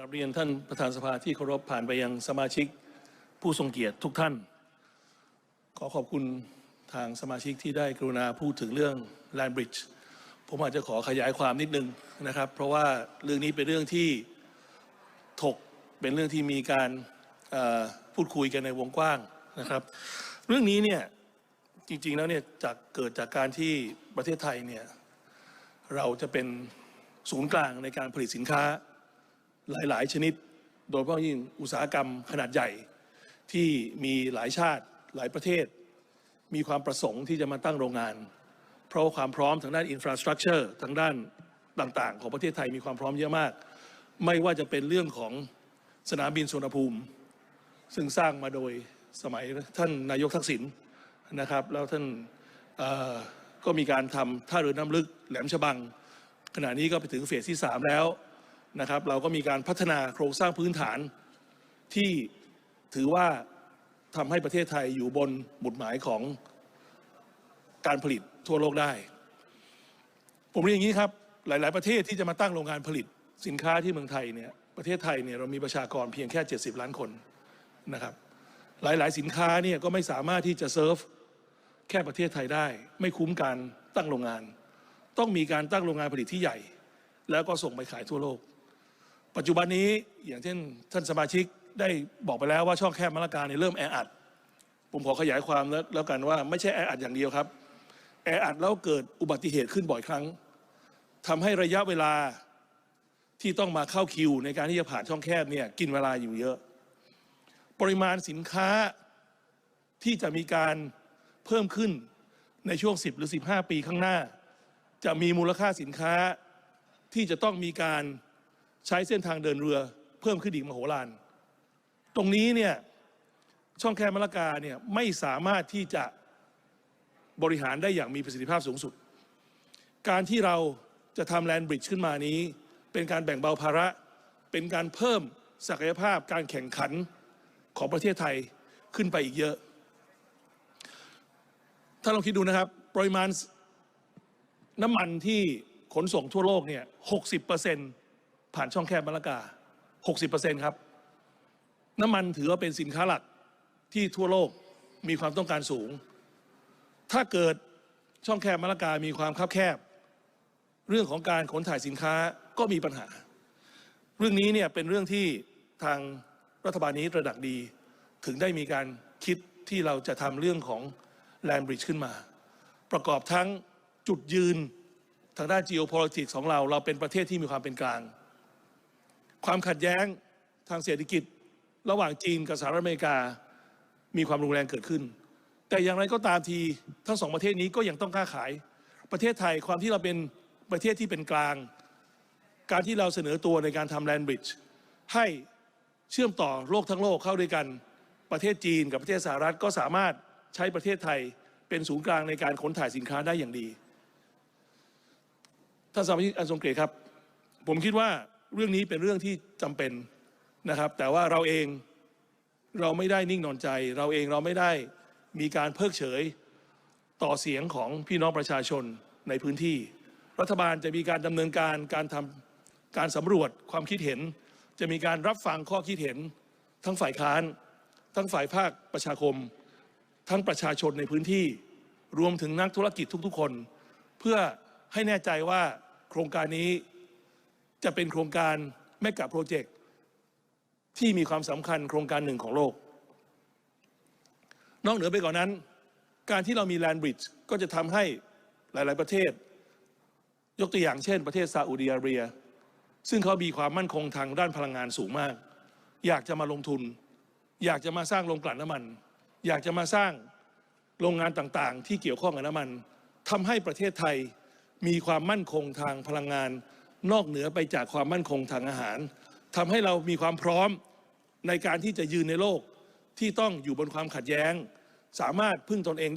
กราบเรียนท่านประธานสภาที่เคารพผ่านไปยังสมาชิกผู้ทรงเกียรติทุกท่าน ขอขอบคุณทางสมาชิกที่ได้กรุณาพูดถึงเรื่อง Land Bridge ผมอาจจะขอขยายความนิดนึงนะครับ เพราะว่าเรื่องนี้เป็นเรื่องที่ถกเป็นเรื่องที่มีการพูดคุยกันในวงกว้างนะครับ เรื่องนี้เนี่ยจริงๆแล้วเนี่ยจากเกิดจากการที่ประเทศไทยเนี่ยเราจะเป็นศูนย์กลางในการผลิตสินค้า หลาย ๆ ชนิด โดยเฉพาะยิ่งอุตสาหกรรมขนาดใหญ่ ที่มีหลายชาติหลายประเทศ มีความประสงค์ที่จะมาตั้งโรงงาน เพราะความพร้อมทางด้านอินฟราสตรักเจอร์ทางด้านต่าง ๆ ของประเทศไทยมีความพร้อมเยอะมาก ไม่ว่าจะเป็นเรื่องของสนามบินสุวรรณภูมิ ซึ่งสร้างมาโดยสมัยท่านนายกทักษิณนะครับ แล้วท่านก็มีการทำท่าเรือน้ำลึกแหลมฉบัง ขณะนี้ก็ไปถึงเฟสที่ 3 แล้ว นะครับ เราก็มีการพัฒนาโครงสร้างพื้นฐานที่ถือว่าทำให้ประเทศไทยอยู่บนหมุดหมายของการผลิตทั่วโลกได้ ผมเรียนอย่างนี้ครับ หลาย ๆ ประเทศที่จะมาตั้งโรงงานผลิตสินค้าที่เมืองไทยเนี่ยประเทศไทยเนี่ยเรามีประชากรเพียงแค่ 70 ล้านคนนะครับ หลาย ๆ สินค้าเนี่ยก็ไม่สามารถที่จะเซิร์ฟแค่ประเทศไทยได้ ไม่คุ้มการตั้งโรงงาน ต้องมีการตั้งโรงงานผลิตที่ใหญ่ แล้วก็ส่งไปขายทั่วโลก ปัจจุบันนี้อย่างเช่นท่านสมาชิกได้บอกไปแล้วว่าช่องแคบมะละกาเนี่ยเริ่มแออัด ผมขอขยายความแล้วแล้วกันว่าไม่ใช่แออัดอย่างเดียวครับ แออัดแล้วเกิดอุบัติเหตุขึ้นบ่อยครั้งทำให้ระยะเวลาที่ต้องมาเข้าคิว ในการที่จะผ่านช่องแคบเนี่ยกินเวลาอยู่เยอะ ปริมาณสินค้าที่จะมีการเพิ่มขึ้นในช่วง 10 หรือ 15 ปีข้างหน้า จะมีมูลค่าสินค้าที่จะต้องมีการ ใช้เส้นทางเดินเรือเพิ่มขึ้นอีกมโหฬารตรงนี้เนี่ยช่องแคบมะละกาเนี่ยไม่สามารถที่จะบริหารได้อย่างมีประสิทธิภาพสูงสุด การที่เราจะทำแลนบริดจ์ขึ้นมานี้ เป็นการแบ่งเบาภาระ เป็นการเพิ่มศักยภาพการแข่งขันของประเทศไทยขึ้นไปอีกเยอะ ถ้าลองคิดดูนะครับ ปริมาณน้ำมันที่ขนส่งทั่วโลกเนี่ย 60% ผ่านช่องแคบมะละกา 60%ครับ น้ำมันถือว่าเป็นสินค้าหลักที่ทั่วโลกมีความต้องการสูง ถ้าเกิดช่องแคบมะละกามีความคับแคบ เรื่องของการขนถ่ายสินค้าก็มีปัญหา เรื่องนี้เนี่ยเป็นเรื่องที่ทางรัฐบาลนี้ระหนักดี ถึงได้มีการคิดที่เราจะทำเรื่องของ Land Bridge ขึ้นมา ประกอบทั้งจุดยืนทางด้าน geopolitics ของเรา เราเป็นประเทศที่มีความเป็นกลาง ความขัดแย้งทางเศรษฐกิจ ระหว่างจีนกับสหรัฐอเมริกา มีความรุนแรงเกิดขึ้น แต่อย่างไรก็ตามทีทั้งสองประเทศนี้ก็ยังต้องค้าขาย ประเทศไทยความที่เราเป็นประเทศที่เป็นกลาง การที่เราเสนอตัวในการทำแลนบริดจ์ให้เชื่อมต่อโลกทั้งโลกเข้าด้วยกัน ประเทศจีนกับประเทศสหรัฐก็สามารถใช้ประเทศไทยเป็นศูนย์กลางในการขนถ่ายสินค้าได้อย่างดีท่านสมาชิกอันทรงเกียรติครับ ผมคิดว่า เรื่องนี้เป็นเรื่องที่จำเป็นนะครับ แต่ว่าเราเองเราไม่ได้นิ่งนอนใจ เราเองเราไม่ได้มีการเพิกเฉยต่อเสียงของพี่น้องประชาชนในพื้นที่ รัฐบาลจะมีการดำเนินการการทำการสำรวจความคิดเห็น จะมีการรับฟังข้อคิดเห็น ทั้งฝ่ายค้าน ทั้งฝ่ายภาคประชาคม ทั้งประชาชนในพื้นที่ รวมถึงนักธุรกิจทุกๆคน เพื่อให้แน่ใจว่าโครงการนี้ จะเป็นโครงการแมกกะโปรเจกต์ที่มีความสำคัญโครงการหนึ่งของโลก นอกเหนือไปกว่านนั้น การที่เรามีแลนบริดจ์ก็จะทำให้หลาย ๆ ประเทศ ยกตัวอย่างเช่น ประเทศซาอุดิอาระเบีย ซึ่งเขามีความมั่นคงทางด้านพลังงานสูงมาก อยากจะมาลงทุน อยากจะมาสร้างโรงกลั่นน้ำมัน อยากจะมาสร้างโรงงานต่าง ๆ ที่เกี่ยวข้องกับน้ำมันทำให้ประเทศไทยมีความมั่นคงทางพลังงาน นอกเหนือไปจากความมั่นคงทางอาหารทำให้เรามีความพร้อมในการที่จะยืนในโลกที่ต้องอยู่บนความขัดแย้ง สามารถพึ่งตนเอง